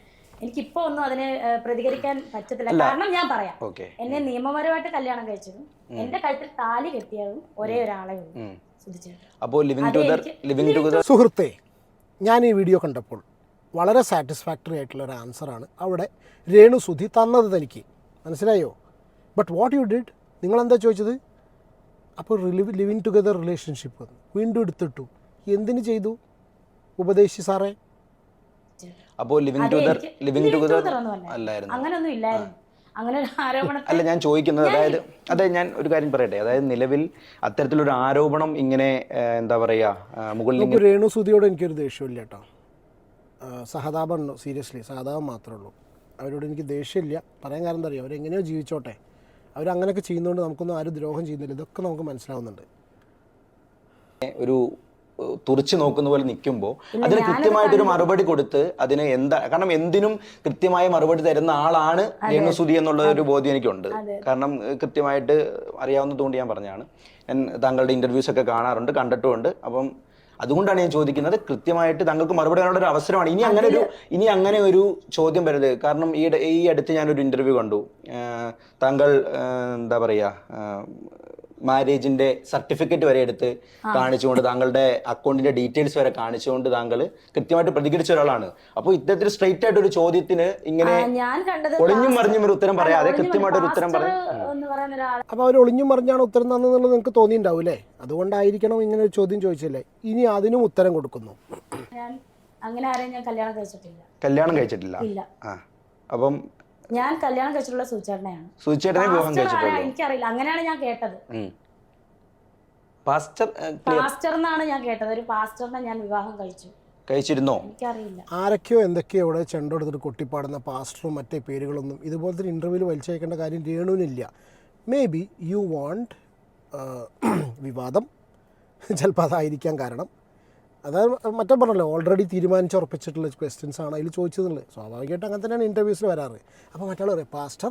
എനിക്കിപ്പോ ഒന്നും അതിനെ പ്രതികരിക്കാൻ പറ്റത്തില്ല. കാരണം ഞാൻ പറയാം. എന്നെ നിയമപരമായിട്ട് കല്യാണം കഴിച്ചതും എന്റെ കഴുത്തിൽ താലി കെട്ടിയതും ഒരേ ഒരാളെ ഉള്ളൂ. സുഹൃത്തെ ഞാൻ ഈ വീഡിയോ കണ്ടപ്പോൾ വളരെ സാറ്റിസ്ഫാക്ടറി ആയിട്ടുള്ള ഒരു ആൻസറാണ് അവിടെ രേണു സുധി തന്നത് തനിക്ക്. മനസ്സിലായോ? ബട്ട് വാട്ട് യു ഡിഡ് നിങ്ങളെന്താ ചോദിച്ചത്? അപ്പോൾ ലിവിങ് ടുഗദർ റിലേഷൻഷിപ്പ് വീണ്ടും എടുത്തിട്ടു. എന്തിനു ചെയ്തു? ഉപദേശി സാറേ. അപ്പോൾ ലിവിങ് ടുഗദർ ലിവിങ് ടുഗദർ. അല്ലായിരുന്നു. അങ്ങനൊന്നും ഇല്ലായിരുന്നു. അങ്ങനെ ഒരു ആരോപണം അല്ല ഞാൻ ചോദിക്കുന്നത് അതായത് അതെ ഞാൻ ഒരു കാര്യം പറയട്ടെ. അതായത് നിലവിൽ അത്തരത്തിലൊരു ആരോപണം ഇങ്ങനെ എന്താ പറയാ മുകളിൽ രേണു സുധിയോട് എനിക്കൊരു ദേഷ്യമില്ല കേട്ടോ. സഹതാപം ഉണ്ടോ? സീരിയസ്ലി സഹതാപം മാത്രമേ ഉള്ളൂ. അവരോട് എനിക്ക് ദേഷ്യമില്ല. പറയാൻ കാരണം എന്താ അറിയോ? അവരെങ്ങനെയോ ജീവിച്ചോട്ടെ. അവരങ്ങനെയൊക്കെ ചെയ്യുന്നതുകൊണ്ട് നമുക്കൊന്നും ആരും ദ്രോഹം ചെയ്യുന്നില്ല. ഇതൊക്കെ നമുക്ക് മനസ്സിലാവുന്നുണ്ട്. ഒരു തുറച്ചു നോക്കുന്ന പോലെ നിൽക്കുമ്പോൾ അതിന് കൃത്യമായിട്ടൊരു മറുപടി കൊടുത്ത് അതിന് എന്താ കാരണം എന്തിനും കൃത്യമായ മറുപടി തരുന്ന ആളാണ് രേണുസുതി എന്നുള്ള ഒരു ബോധ്യം എനിക്കുണ്ട്. കാരണം കൃത്യമായിട്ട് അറിയാവുന്നതുകൊണ്ട് ഞാൻ പറഞ്ഞാണ്. ഞാൻ താങ്കളുടെ ഇന്റർവ്യൂസ് ഒക്കെ കാണാറുണ്ട് കണ്ടിട്ടുമുണ്ട്. അപ്പം അതുകൊണ്ടാണ് ഞാൻ ചോദിക്കുന്നത് കൃത്യമായിട്ട് താങ്കൾക്ക് മറുപടി പറയാനുള്ള ഒരു അവസരമാണ്. ഇനി അങ്ങനെ ഒരു ഇനി അങ്ങനെ ഒരു ചോദ്യം വരരുത്. കാരണം ഈ ഈ അടുത്ത് ഞാനൊരു ഇന്റർവ്യൂ കണ്ടു. താങ്കൾ എന്താ പറയാ മാരേജിന്റെ സർട്ടിഫിക്കറ്റ് വരെ എടുത്ത് കാണിച്ചുകൊണ്ട് താങ്കളുടെ അക്കൗണ്ടിന്റെ ഡീറ്റെയിൽസ് വരെ കാണിച്ചുകൊണ്ട് താങ്കൾ കൃത്യമായിട്ട് പ്രതികരിച്ച ഒരാളാണ്. അപ്പോൾ ഇത്തരത്തിൽ സ്ട്രെയിറ്റ് ആയിട്ട് ഒരു ചോദ്യത്തിന് ഇങ്ങനെ ഞാൻ കണ്ടത് ഒളിഞ്ഞും മറിഞ്ഞും ഒരു ഉത്തരം പറയാതെ കൃത്യമായിട്ട് ഒരു ഉത്തരം പറയാം. പറയും എന്ന് പറയുന്ന ഒരാൾ അപ്പോൾ അവർ ഒളിഞ്ഞും മറിഞ്ഞാണ് ഉത്തരം തന്നെന്നുള്ളത് നിങ്ങൾക്ക് തോന്നിയിട്ടുണ്ടാവില്ലേ അതുകൊണ്ടായിരിക്കണം ഇങ്ങനെ ഒരു ചോദ്യം ചോദിച്ചില്ലേ? ഇനി അതിനും ഉത്തരം കൊടുക്കുന്നു. ഞാൻ അങ്ങനെ ആരെയും ഞാൻ കല്യാണം കഴിച്ചിട്ടില്ല. കല്യാണം കഴിച്ചിട്ടില്ല. അപ്പം ഞാൻ കല്യാണം കഴിച്ചിട്ടുള്ള സൂചേട്ടനെയാണ്. സുചേട്ടനെ വിവാഹം കഴിച്ചിട്ടുള്ളൂ. എനിക്കറിയില്ല. അങ്ങനെയാണ് ഞാൻ കേട്ടത്. പാസ്റ്റർ പാസ്റ്റർ എന്നാണ് ഞാൻ കേട്ടത്. ഒരു പാസ്റ്ററിനെ ഞാൻ വിവാഹം കഴിച്ചു. കഴിച്ചിരുന്നോ? എനിക്കറിയില്ല. ആരൊക്കെയോ എന്തൊക്കെയോ ഇവിടെ ചെണ്ടെടുത്തിട്ട് കൊട്ടിപ്പാടുന്ന പാസ്റ്ററും മറ്റേ പേരുകളൊന്നും ഇതുപോലത്തെ ഒരു ഇന്റർവ്യൂവിൽ വലിച്ചേക്കേണ്ട കാര്യം രേണുവിനില്ല. മേ ബി യു വാണ്ട് വിവാദം. ചിലപ്പോൾ അതായിരിക്കാൻ കാരണം. അത് മറ്റേ പറഞ്ഞല്ലോ ഓൾറെഡി തീരുമാനിച്ചുറപ്പിച്ചിട്ടുള്ള ക്വസ്റ്റ്യൻസ് ആണ് അതിൽ ചോദിച്ചതെന്നുള്ളത് സ്വാഭാവികമായിട്ട് അങ്ങനെ തന്നെയാണ് ഇന്റർവ്യൂസിൽ വരാറ്. അപ്പോൾ മറ്റാൾ പറയാം പാസ്റ്റർ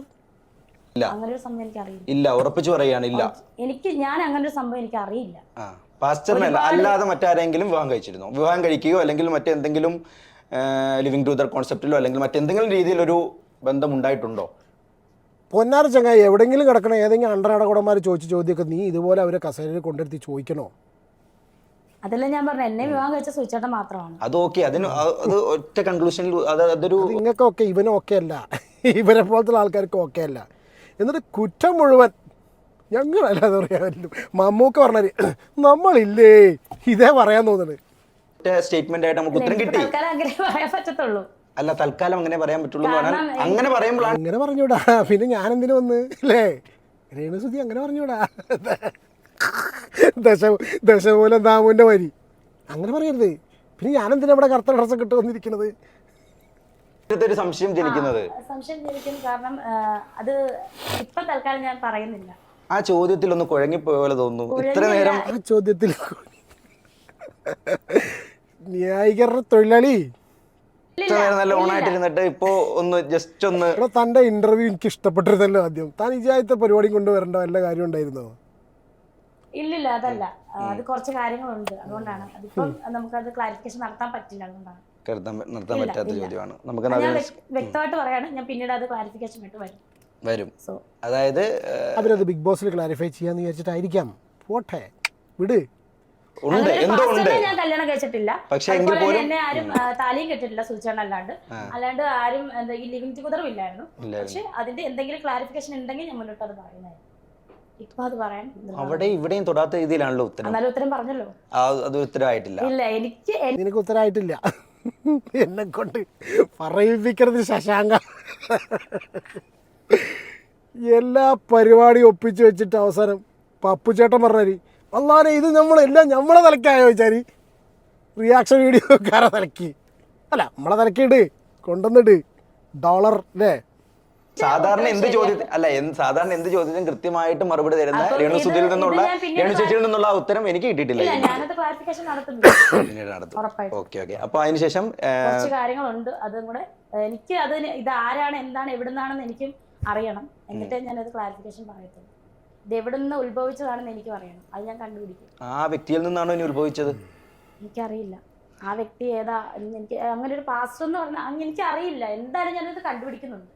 ഇല്ല. അങ്ങനെ ഒരു സംഭവം എനിക്ക് അറിയില്ല. ഇല്ല ഉറപ്പിച്ചു പറയാണ് ഇല്ല. എനിക്ക് ഞാൻ അങ്ങനെ ഒരു സംഭവം എനിക്ക് അറിയില്ല. ആ പാസ്റ്ററിനല്ല അല്ലാതെ മറ്റാരെങ്കിലും വിവാഹം കഴിച്ചിരുന്നു? വിവാഹം കഴിക്കുകയോ അല്ലെങ്കിൽ മറ്റെന്തെങ്കിലും ലിവിങ് ടുദർ കോൺസെപ്റ്റിലോ അല്ലെങ്കിൽ മറ്റെന്തെങ്കിലും രീതിയിൽ ഒരു ബന്ധം ഉണ്ടായിട്ടുണ്ടോ പൊന്നാർ ചങ്ങായി എവിടെയെങ്കിലും കിടക്കണ ഏതെങ്കിലും അണ്ടർ അടകുടന്മാർ ചോദിച്ച ചോദ്യമൊക്കെ നീ ഇതുപോലെ അവരെ കസേരയിൽ കൊണ്ടെടുത്ത് ചോദിക്കണോ? അതല്ല ഞാൻ പറഞ്ഞു എന്നെ വിവാഹം കഴിച്ച സുചേട്ടൻ മാത്രമാണ്. അത് ഓക്കെ അതിന് അത് ഒറ്റ കൺക്ലൂഷനിൽ അത് അതൊരു നിങ്ങൾക്ക് ഓക്കെ ഇവനും ഓക്കെ അല്ല. ഇവരെ പോലത്തെ ആൾക്കാർക്ക് ഓക്കെ അല്ല. എന്നിട്ട് കുറ്റം മുഴുവൻ ഞങ്ങളല്ലാതെ പറയാൻ മമ്മൂക്ക് പറഞ്ഞാൽ നമ്മളില്ലേ? ഇതേ പറയാൻ തോന്നുന്നത്. സ്റ്റേറ്റ്മെന്റ് ആയിട്ട് നമുക്ക് ഉത്തരം കിട്ടി. പറയാൻ പറ്റത്തുള്ളൂ. അല്ല തൽക്കാലം അങ്ങനെ പറയാൻ പറ്റുള്ളൂ അങ്ങനെ പറയുമ്പോഴാണ് അങ്ങനെ പറഞ്ഞൂടാ. പിന്നെ ഞാൻ എന്തിനു വന്ന്? അല്ലേ രേണുസുതി അങ്ങനെ പറഞ്ഞൂടാ. ദശ ദശമൂലം ദാമുവിന്റെ വരി. അങ്ങനെ പറയരുത്. പിന്നെ ഞാനെന്തിനാ ഇവിടെ കറുത്ത ഡ്രസ്സൊക്കെ ഇട്ട് വന്നിരിക്കുന്നത്? ഒരു സംശയം ജനിക്കുന്നത്. സംശയം ജനിക്കും കാരണം അത് ഇപ്പൊ തൽക്കാലം ഞാൻ പറയുന്നില്ല. ആ ചോദ്യത്തിൽ ഒന്ന് കുഴങ്ങിപ്പോയ പോലെ തോന്നുന്നു. ഇത്ര നേരം ആ ചോദ്യത്തിൽ ന്യായീകരണ തൊഴിലാളി. നല്ല ഓണായിട്ടിരുന്നിട്ട് ഇപ്പോ ഒന്ന് ജസ്റ്റ് ഒന്ന് തന്റെ ഇന്റർവ്യൂ എനിക്ക് ഇഷ്ടപ്പെട്ടിരുന്നല്ലോ ആദ്യം. താൻ ഇജായത്തെ പരിപാടി കൊണ്ടുവരേണ്ട വല്ല കാര്യം ഉണ്ടായിരുന്നോ? ഇല്ലില്ല അതല്ല. അത് കുറച്ച് കാര്യങ്ങളുണ്ട്. അതുകൊണ്ടാണ്. അതിപ്പം അത് ക്ലാരിഫിക്കേഷൻ നടത്താൻ പറ്റില്ല അതുകൊണ്ടാണ്. നടത്താൻ നിർത്താൻ പറ്റാത്ത. ചോദ്യമാണ്. നമുക്ക് വ്യക്തമായിട്ട് പറയാണ്. ഞാൻ പിന്നീട് അത് ക്ലാരിഫിക്കേഷൻ ആയിട്ട് വരും. വരും. സോ അതായത് അവരത് ബിഗ് ബോസിൽ ക്ലാരിഫൈ ചെയ്യാന്ന് വിചാരിച്ചിട്ടായിരിക്കാം. പോട്ടെ വിട്. ഉണ്ട് എന്തോ ഉണ്ട്. ഞാൻ കല്യാണം കഴിച്ചിട്ടില്ല. പക്ഷേ എങ്കിൽ പോലും- എന്നെ ആരും താലിയും കെട്ടിട്ടില്ല സൂചന അല്ലാണ്ട്. അല്ലാണ്ട് ആരും എന്താ ഈ ലിവിങ് ടുഗദറും ഇല്ലായിരുന്നു. പക്ഷെ അതിന്റെ എന്തെങ്കിലും ക്ലാരിഫിക്കേഷൻ ഉണ്ടെങ്കിൽ ഞാൻ മുന്നോട്ട് അത് പറയുന്നതായിരുന്നു ഇപ്പൊ അത് പറയാൻ നിർബന്ധം. അവിടെ ഇവിടെയും തൊടാത്ത രീതിയിലാണല്ലോ ഉത്തരം. എന്നാലും ഉത്തരം പറഞ്ഞല്ലോ. ആ, അത് ഉത്തരവായിട്ടില്ല. ഇല്ല എനിക്ക് നിനക്ക് ഉത്തരമായിട്ടില്ല എന്നെ കൊണ്ട് പറയിപ്പിക്കരുത് ശശാങ്ക. എല്ലാ പരിപാടിയും ഒപ്പിച്ച് വെച്ചിട്ട് അവസാനം പപ്പു പറഞ്ഞാരി പറഞ്ഞാൽ അല്ലാതെ ഇത് നമ്മളെല്ലാം നമ്മളെ തലക്കായോ വെച്ചാരി റിയാക്ഷൻ വീഡിയോക്കാരെ തലക്കി അല്ല നമ്മളെ തലക്കിയിട്ട് കൊണ്ടുവന്നിട്ട് ഡോളർ അല്ലേ സാധാരണ എന്ത് ചോദ്യത്തിന് അല്ല സാധാരണ എന്ത് ചോദ്യത്തിനും കൃത്യമായിട്ട് മറുപടി തരുന്ന രേണു ഇത് സുധിയിൽ നിന്നുള്ള രേണു ചേച്ചിയിൽ നിന്നുള്ള ഉത്തരം എനിക്ക് കിട്ടിയിട്ടില്ല *coughs* പിന്നീട് നടത്തും. Okay okay. അപ്പൊ അതിനുശേഷം കാര്യങ്ങളുണ്ട്. അതും കൂടെ എനിക്ക് അതിന് ഇത് ആരാണ് എന്താണ് എവിടുന്നാണെന്ന് എനിക്കും അറിയണം. എന്നിട്ടേ ഞാനത് ക്ലാരിഫിക്കേഷൻ പറയത്തുള്ളൂ. ഇത് എവിടുന്ന് ഉത്ഭവിച്ചതാണെന്ന് എനിക്ക് അറിയണം അത് ഞാൻ കണ്ടുപിടിക്കും. ആ വ്യക്തിയിൽ നിന്നാണോ ഇനി ഉത്ഭവിച്ചത്? എനിക്കറിയില്ല. ആ വ്യക്തി ഏതാ എനിക്ക് അങ്ങനെ ഒരു പാസ്റ്റർ എന്ന് പറഞ്ഞാൽ എനിക്ക് അറിയില്ല എന്തായാലും ഞാനത് കണ്ടുപിടിക്കുന്നുണ്ട്.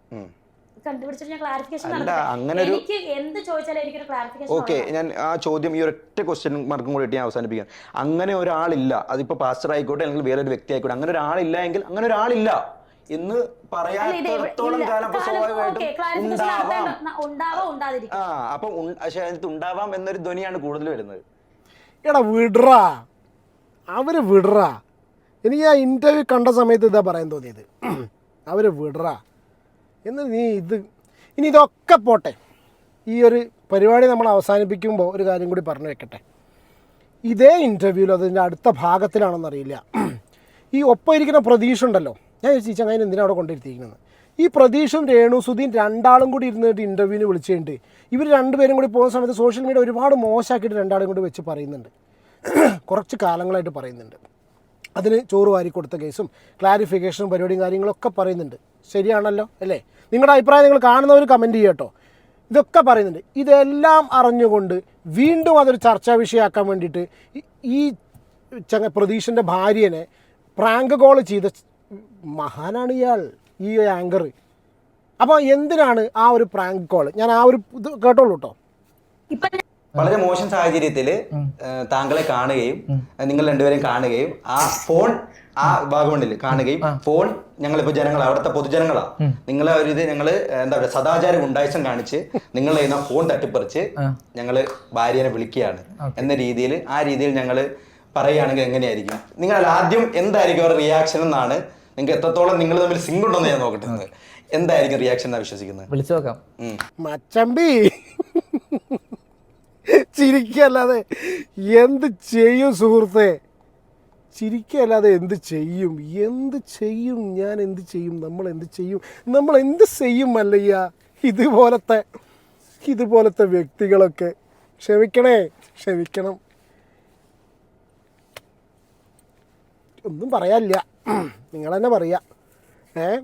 കണ്ടുപിടിച്ചിട്ട് ഞാൻ ക്ലാരിഫിക്കേഷൻ അങ്ങനെ എനിക്ക് എന്ത് ചോദിച്ചാലും എനിക്കൊരു ക്ലാരിഫിക്കേഷൻ ഓക്കെ ഞാൻ ആ ചോദ്യം ഈ ഒരൊറ്റ ക്വസ്റ്റ്യൻ മാർക്കും കൂടി ഞാൻ അവസാനിപ്പിക്കാം. അങ്ങനെ ഒരാളില്ല അതിപ്പോ പാസ്റ്റർ ആയിക്കോട്ടെ അല്ലെങ്കിൽ വേറെ ഒരു വ്യക്തി ആയിക്കോട്ടെ അങ്ങനെ ഒരാളില്ല എങ്കിൽ അങ്ങനെ ഒരാളില്ല എന്ന് ഉണ്ടാവാം. എന്നൊരു ധ്വനിയാണ് കൂടുതൽ വരുന്നത്. എടാ വിടറാ. അവർ വിടറാ. എനിക്ക് ആ ഇന്റർവ്യൂ കണ്ട സമയത്ത് ഇതാ പറയാൻ തോന്നിയത്. *clears throat* അവർ വിടറാ. എന്ന് നീ ഇത് ഇനി ഇതൊക്കെ പോട്ടെ. ഈ ഒരു പരിപാടി നമ്മൾ അവസാനിപ്പിക്കുമ്പോൾ ഒരു കാര്യം കൂടി പറഞ്ഞു വെക്കട്ടെ. ഇതേ ഇന്റർവ്യൂവിൽ അതിന്റെ അടുത്ത ഭാഗത്തിലാണെന്നറിയില്ല ഈ ഒപ്പം ഇരിക്കുന്ന പ്രതീക്ഷ ഉണ്ടല്ലോ. ഞാൻ ചോദിച്ചു അങ്ങനെ എന്തിനാണ് അവിടെ കൊണ്ടിരുത്തിയിരിക്കുന്നത് ഈ പ്രതീഷും രേണുസുധീൻ രണ്ടാളും കൂടി ഇരുന്നിട്ട് ഇന്റർവ്യൂവിന് വിളിച്ചിട്ടുണ്ട്. ഇവർ രണ്ടുപേരും കൂടി പോകുന്ന സമയത്ത് സോഷ്യൽ മീഡിയ ഒരുപാട് മോശമാക്കിയിട്ട് രണ്ടാളും കൂടി വെച്ച് പറയുന്നുണ്ട്. കുറച്ച് കാലങ്ങളായിട്ട് പറയുന്നുണ്ട്. അതിന് ചോറ് വാരി കൊടുത്ത കേസും ക്ലാരിഫിക്കേഷനും പരിപാടിയും കാര്യങ്ങളൊക്കെ പറയുന്നുണ്ട്. ശരിയാണല്ലോ അല്ലേ? നിങ്ങളുടെ അഭിപ്രായം നിങ്ങൾ കാണുന്നവർ കമന്റ് ചെയ്യട്ടോ ഇതൊക്കെ പറയുന്നുണ്ട്. ഇതെല്ലാം അറിഞ്ഞുകൊണ്ട് വീണ്ടും അതൊരു ചർച്ചാ വിഷയമാക്കാൻ വേണ്ടിയിട്ട് ഈ- ചങ്ങ പ്രതീഷിന്റെ ഭാര്യനെ പ്രാങ്ക് കോൾ ചെയ്ത മഹാനാണ് ഇയാൾ ഈ ആങ്കർ അപ്പോൾ എന്തിനാണ് ആ ഒരു പ്രാങ്ക് കോൾ ഞാൻ ആ ഒരു ഇത് കേട്ടോളൂ കേട്ടോ. വളരെ മോശം സാഹചര്യത്തിൽ താങ്കളെ കാണുകയും നിങ്ങൾ രണ്ടുപേരെയും കാണുകയും ആ ഫോൺ ആ വാഗമണിൽ കാണുകയും ഫോൺ ഞങ്ങളിപ്പോ ജനങ്ങൾ അവിടുത്തെ പൊതുജനങ്ങളാ. നിങ്ങളെ ഒരു ഇത് ഞങ്ങൾ എന്താ പറയുക സദാചാര ഗുണ്ടായിസം കാണിച്ച് നിങ്ങൾ ചെയ്യുന്ന ഫോൺ തട്ടിപ്പറിച്ച് ഞങ്ങൾ ഭാര്യനെ വിളിക്കുകയാണ്. എന്ന രീതിയിൽ ആ രീതിയിൽ ഞങ്ങൾ പറയുകയാണെങ്കിൽ എങ്ങനെയായിരിക്കും? നിങ്ങൾ ആദ്യം എന്തായിരിക്കും അവരുടെ റിയാക്ഷൻ എന്നാണ് നിങ്ങൾക്ക് എത്രത്തോളം നിങ്ങൾ തമ്മിൽ സിങ്ക് ഉണ്ടെന്ന് ഞാൻ നോക്കട്ടെ എന്തായിരിക്കും റിയാക്ഷൻ എന്നാ വിശ്വസിക്കുന്നത്? വിളിച്ചു നോക്കാം. മച്ചമ്പി! ചിരിക്കല്ലാതെ എന്ത് ചെയ്യും സുഹൃത്തെ? ചിരിക്കല്ലാതെ എന്ത് ചെയ്യും? എന്ത് ചെയ്യും? ഞാൻ എന്ത് ചെയ്യും? നമ്മൾ എന്ത് ചെയ്യും? നമ്മൾ എന്ത് ചെയ്യും മല്ലയ്യ? ഇതുപോലത്തെ ഇതുപോലത്തെ വ്യക്തികളൊക്കെ. ക്ഷമിക്കണേ ക്ഷമിക്കണം. ഒന്നും പറയാനില്ല. നിങ്ങൾ തന്നെ പറയാ. ഏ?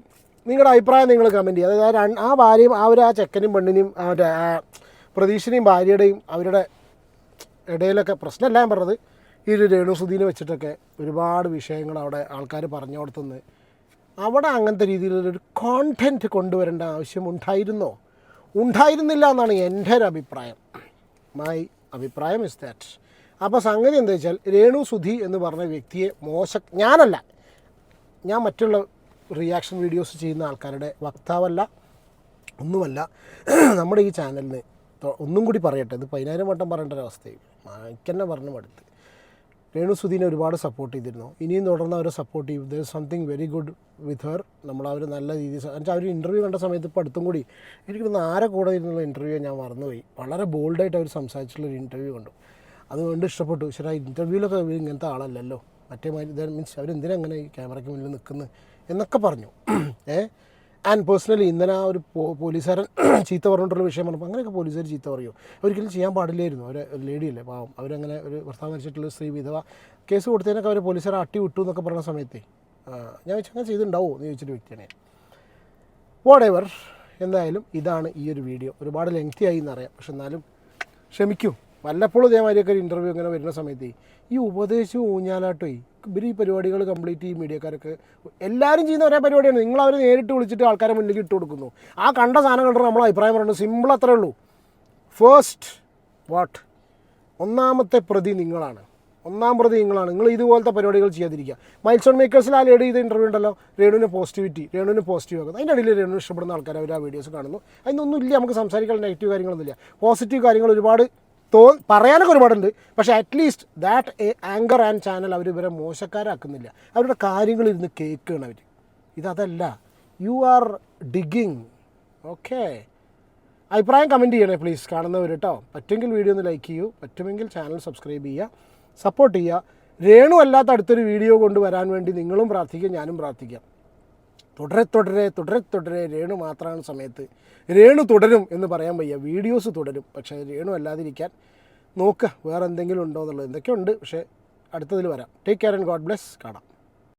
നിങ്ങളുടെ അഭിപ്രായം നിങ്ങൾ കമന്റ് ചെയ്യുക. അതായത് ആ ഭാര്യയും ആ ഒരു ആ ചെക്കനും പെണ്ണിനെയും ആ മറ്റേ പ്രതീക്ഷനെയും ഭാര്യയുടെയും അവരുടെ ഇടയിലൊക്കെ പ്രശ്നമല്ല ഞാൻ പറഞ്ഞത്. ഈ ഒരു വെച്ചിട്ടൊക്കെ ഒരുപാട് വിഷയങ്ങൾ അവിടെ ആൾക്കാർ പറഞ്ഞു കൊടുത്തുനിന്ന് അവിടെ അങ്ങനത്തെ രീതിയിലൊരു കോണ്ടന്റ് കൊണ്ടുവരേണ്ട ആവശ്യം ഉണ്ടായിരുന്നോ? ഉണ്ടായിരുന്നില്ല എന്നാണ് എന്റെ ഒരു അഭിപ്രായം. മൈ അഭിപ്രായം ഇസ് ദാറ്റ് അപ്പോൾ സംഗതി എന്താ വെച്ചാൽ രേണു സുധി എന്ന് പറഞ്ഞ വ്യക്തിയെ മോശ ഞാനല്ല ഞാൻ മറ്റുള്ള റിയാക്ഷൻ വീഡിയോസ് ചെയ്യുന്ന ആൾക്കാരുടെ വക്താവല്ല ഒന്നുമല്ല. നമ്മുടെ ഈ ചാനലിന് ഒന്നും കൂടി പറയട്ടെ ഇത് പതിനായിരം വട്ടം പറയേണ്ട ഒരവസ്ഥയും എനിക്കെന്നെ പറഞ്ഞു മടുത്ത്. രേണു സുധീനെ ഒരുപാട് സപ്പോർട്ട് ചെയ്തിരുന്നു. ഇനിയും തുടർന്ന് അവരെ സപ്പോർട്ട് ചെയ്യും. There something very good with her നമ്മൾ അവർ നല്ല രീതിയിൽ എന്നുവെച്ചാൽ അവർ ഇന്റർവ്യൂ കണ്ട സമയത്ത് ഇപ്പോൾ അടുത്തും കൂടി എനിക്കൊന്ന് ആരെ കൂടെ ഇരുന്നുള്ള ഇന്റർവ്യൂ ഞാൻ മറന്നുപോയി. വളരെ ബോൾഡായിട്ട് അവർ സംസാരിച്ചിട്ടുള്ള ഒരു ഇന്റർവ്യൂ കണ്ടു. അതുകൊണ്ട് ഇഷ്ടപ്പെട്ടു. പക്ഷേ ആ ഇന്റർവ്യൂവിലൊക്കെ ഇവർ ഇങ്ങനത്തെ ആളല്ലല്ലോ. മറ്റേ മാതിരി മീൻസ് അവരെന്തിനാ ഈ ക്യാമറയ്ക്ക് മുന്നിൽ നിൽക്കുന്നത് എന്നൊക്കെ പറഞ്ഞു. *clears throat* ഏ? ആൻഡ് പേഴ്സണലി ഇന്നലെ ആ ഒരു പോലീസുകാരൻ *clears throat* ചീത്ത പറഞ്ഞിട്ടുള്ള വിഷയം പറഞ്ഞപ്പോൾ അങ്ങനെയൊക്കെ പോലീസുകാർ ചീത്ത പറയും. ഒരിക്കലും ചെയ്യാൻ പാടില്ലായിരുന്നു. അവരെ ലേഡിയല്ലേ പാവം. അവരങ്ങനെ ഒരു ഭർത്താവ് മരിച്ചിട്ടുള്ള സ്ത്രീ വിധവ കേസ് കൊടുത്തതിനൊക്കെ അവർ പോലീസുകാർ അട്ടി വിട്ടു എന്നൊക്കെ പറഞ്ഞ സമയത്തേ. ഞാൻ വെച്ചാൽ അങ്ങനെ ചെയ്തിട്ടുണ്ടാവുമോ എന്ന് ചോദിച്ചൊരു വ്യക്തിയാണ് വാട്ട് എവർ എന്തായാലും ഇതാണ് ഈ ഒരു വീഡിയോ. ഒരുപാട് ലെങ്തി ആയി എന്നറിയാം. പക്ഷെ എന്നാലും ക്ഷമിക്കും. വല്ലപ്പോഴും ഇതേമാതിരിയൊക്കെ ഒരു ഇന്റർവ്യൂ ഇങ്ങനെ വരുന്ന സമയത്ത് ഈ ഉപദേശവും ഊഞ്ഞാലാട്ടോ ഇവർ ഈ പരിപാടികൾ കംപ്ലീറ്റ് ഈ മീഡിയക്കാരൊക്കെ. എല്ലാവരും ചെയ്യുന്ന ഒരേ പരിപാടിയാണ്. നിങ്ങൾ അവർ നേരിട്ട് വിളിച്ചിട്ട് ആൾക്കാരെ മുന്നിലേക്ക് ഇട്ട് കൊടുക്കുന്നു. ആ കണ്ട സാധനം കണ്ടിട്ട് നമ്മൾ അഭിപ്രായം പറയുന്നത് സിമ്പിൾ അത്രേ ഉള്ളൂ. ഫസ്റ്റ് വാട്ട് ഒന്നാമത്തെ പ്രതി നിങ്ങളാണ്. ഒന്നാം പ്രതി നിങ്ങളാണ്. നിങ്ങൾ ഇതുപോലത്തെ പരിപാടികൾ ചെയ്യാതിരിക്കുക. മൈൽ സ്റ്റോൺ മേക്കേഴ്സിൽ ആ ലേഡി ചെയ്ത ഇന്റർവ്യൂ ഉണ്ടല്ലോ. രേണുവിന് പോസിറ്റിവിറ്റി രേണുവിന് പോസിറ്റീവ് ആക്കുന്നത് അതിന്റെ ഇടയിൽ രേണു ഇഷ്ടപ്പെടുന്ന ആൾക്കാർ അവർ ആ വീഡിയോസ് കാണുന്നു. അതിനൊന്നും ഇല്ല. നമുക്ക് സംസാരിക്കാൻ നെഗറ്റീവ് കാര്യങ്ങളൊന്നുമില്ല. പോസിറ്റീവ് കാര്യങ്ങൾ ഒരുപാട് തോ പറയാനൊക്കെ ഒരുപാടുണ്ട്. പക്ഷേ at least that a anchor and channel അവർ ഇവരെ മോശക്കാരാക്കുന്നില്ല. അവരുടെ കാര്യങ്ങൾ ഇരുന്ന് കേൾക്കുകയാണ് അവർ ഇതല്ല യു ആർ ഡിഗിങ് ഓക്കേ അഭിപ്രായം കമന്റ് ചെയ്യണേ പ്ലീസ് കാണുന്നവർ കേട്ടോ പറ്റുമെങ്കിൽ വീഡിയോ ഒന്ന് ലൈക്ക് ചെയ്യൂ. പറ്റുമെങ്കിൽ ചാനൽ സബ്സ്ക്രൈബ് ചെയ്യുക. സപ്പോർട്ട് ചെയ്യുക. രേണു അല്ലാത്ത അടുത്തൊരു വീഡിയോ കൊണ്ടുവരാൻ വേണ്ടി നിങ്ങളും പ്രാർത്ഥിക്കുക ഞാനും പ്രാർത്ഥിക്കാം. തുടരെ തുടരെ തുടരെ തുടരെ രേണു മാത്രമാണ് സമയത്ത്. രേണു തുടരും എന്ന് പറയാൻ വയ്യ. വീഡിയോസ് തുടരും. പക്ഷേ രേണു അല്ലാതിരിക്കാൻ നോക്കുക വേറെ എന്തെങ്കിലും ഉണ്ടോ എന്നുള്ളത്. എന്തൊക്കെയുണ്ട്? പക്ഷേ അടുത്തതിൽ വരാം. Take care and God bless കാണാം.